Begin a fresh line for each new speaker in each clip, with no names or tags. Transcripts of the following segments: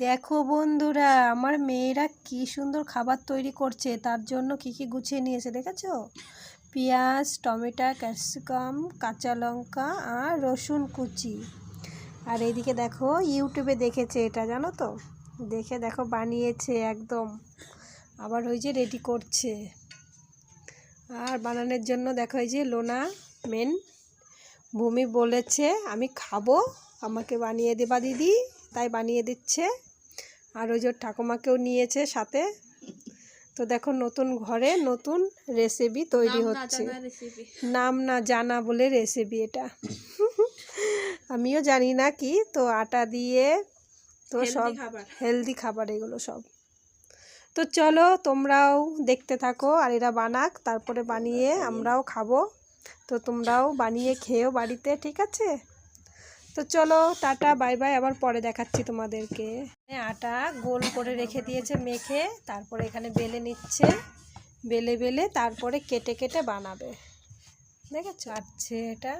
দেখো বন্ধুরা, আমার মেয়েরা কি সুন্দর খাবার তৈরি করছে, তার জন্য কি কি গুছিয়ে নিয়েছে দেখেছ? পেঁয়াজ, টমেটো, ক্যাপসিকাম, কাঁচা লঙ্কা আর রসুন কুচি। আর এইদিকে দেখো, ইউটিউবে দেখেছে এটা, জানো তো? দেখে দেখো বানিয়েছে একদম। আবার ওই যে রেডি করছে। আর বানানোর জন্য দেখো এই যে লোনা মেন ভূমি বলেছে, আমি খাব, আমাকে বানিয়ে দেবা দিদি। তাই বানিয়ে দিচ্ছে। আর ওই যে ঠাকুমাকেও নিয়েছে সাথে। তো দেখো নতুন ঘরে নতুন রেসিপি তৈরি হচ্ছে। নাম না জানা বলে রেসিপি এটা। আমিও জানি না কি তো আটা দিয়ে তো সব হেলদি খাবার এগুলো সব। তো চলো তোমরাও দেখতে থাকো আর এরা বানাক তারপরে বানিয়ে আমরাও খাব। তো তোমরাও বানিয়ে খেয়েও বাড়িতে ঠিক আছে? তো চলো, টাটা, বাই বাই। আবার পরে দেখাচ্ছি তোমাদেরকে। আটা গোল করে রেখে দিয়েছে মেখে, তারপরে এখানে বেলে নিচ্ছে। বেলে বেলে তারপরে কেটে কেটে বানাবে। দেখেছ? আচ্ছে এটা।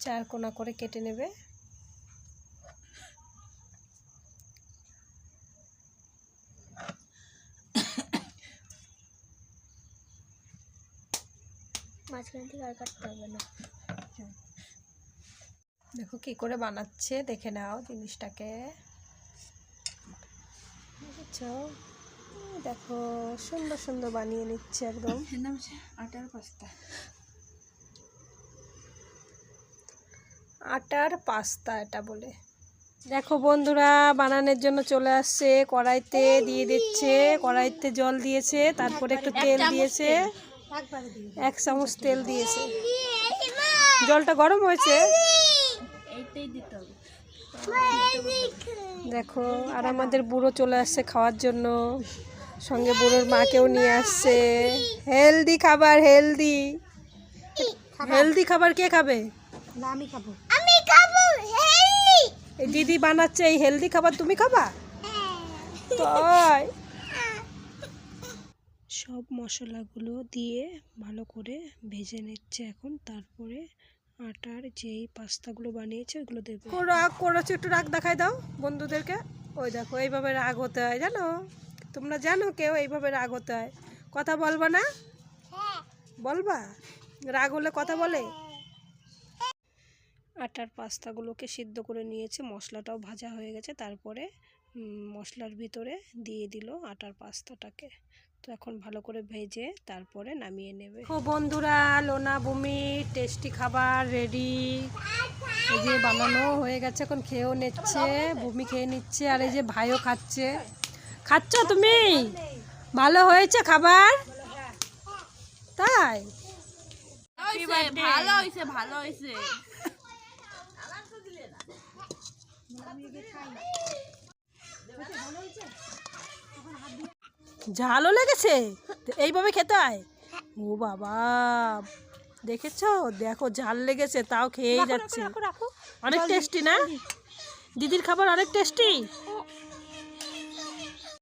চার কোনা করে কেটে নেবে।
মাঝখান থেকে আর কাটতে হবে না।
দেখো কি করে বানাচ্ছে দেখে নাও জিনিসটাকে। দেখো সুন্দর সুন্দর বানিয়ে নিচ্ছে একদম।
আটার পাস্তা।
আটার পাস্তা এটা বলে। দেখো বন্ধুরা বানানোর জন্য চলে আসছে কড়াইতে দিয়ে দিচ্ছে কড়াইতে জল দিয়েছে তারপরে একটু তেল দিয়েছে। এক চামচ তেল দিয়েছে। জলটা গরম হয়েছে।
এইটাই দিতে হবে।
দেখো আর আমাদের বুড়ো চলে আসছে খাওয়ার জন্য। সঙ্গে বুড়োর মাকেও নিয়ে আসছে। হেলদি খাবার হেলদি। হেলদি খাবার কে খাবে?
আমি খাব। আমি খাব
এই দিদি বানাচ্ছে এই হেলদি খাবার তুমি খাবা? তাই। সব মশলাগুলো দিয়ে ভালো করে ভেজে নিচ্ছে এখন তারপরে আটার যেই পাস্তাগুলো বানিয়েছে ওগুলো দেবে। রাগ করেছ একটু রাগ দেখাই দাও বন্ধুদেরকে। ওই দেখো এইভাবে রাগ হতে হয় জানো? তোমরা জানো কেউ এইভাবে রাগ হতে হয়। কথা বলবা না? বলবা? রাগ হলে কথা বলে। আটার পাস্তাগুলোকে সিদ্ধ করে নিয়েছে মশলাটাও ভাজা হয়ে গেছে তারপরে মশলার ভিতরে দিয়ে দিল আটার পাস্তাটাকে। তো এখন ভালো করে ভেজে তারপরে নামিয়ে নেবে। ও বন্ধুরা লোনা বমি টেস্টি খাবার রেডি এই যে বানানো হয়ে গেছে এখন খেয়েও নিচ্ছে বমি খেয়ে নিচ্ছে আর এই যে ভাইও খাচ্ছে। খাচ্ছ তুমি? ভালো হয়েছে খাবার? তাই?
ভালো হয়েছে ভালো হয়েছে।
ঝালও লেগেছে? এইভাবে খেতে হয়? ও বাবা দেখেছ? দেখো ঝাল লেগেছে তাও খেয়েই যাচ্ছে। অনেক টেস্টি না? দিদির খাবার অনেক টেস্টি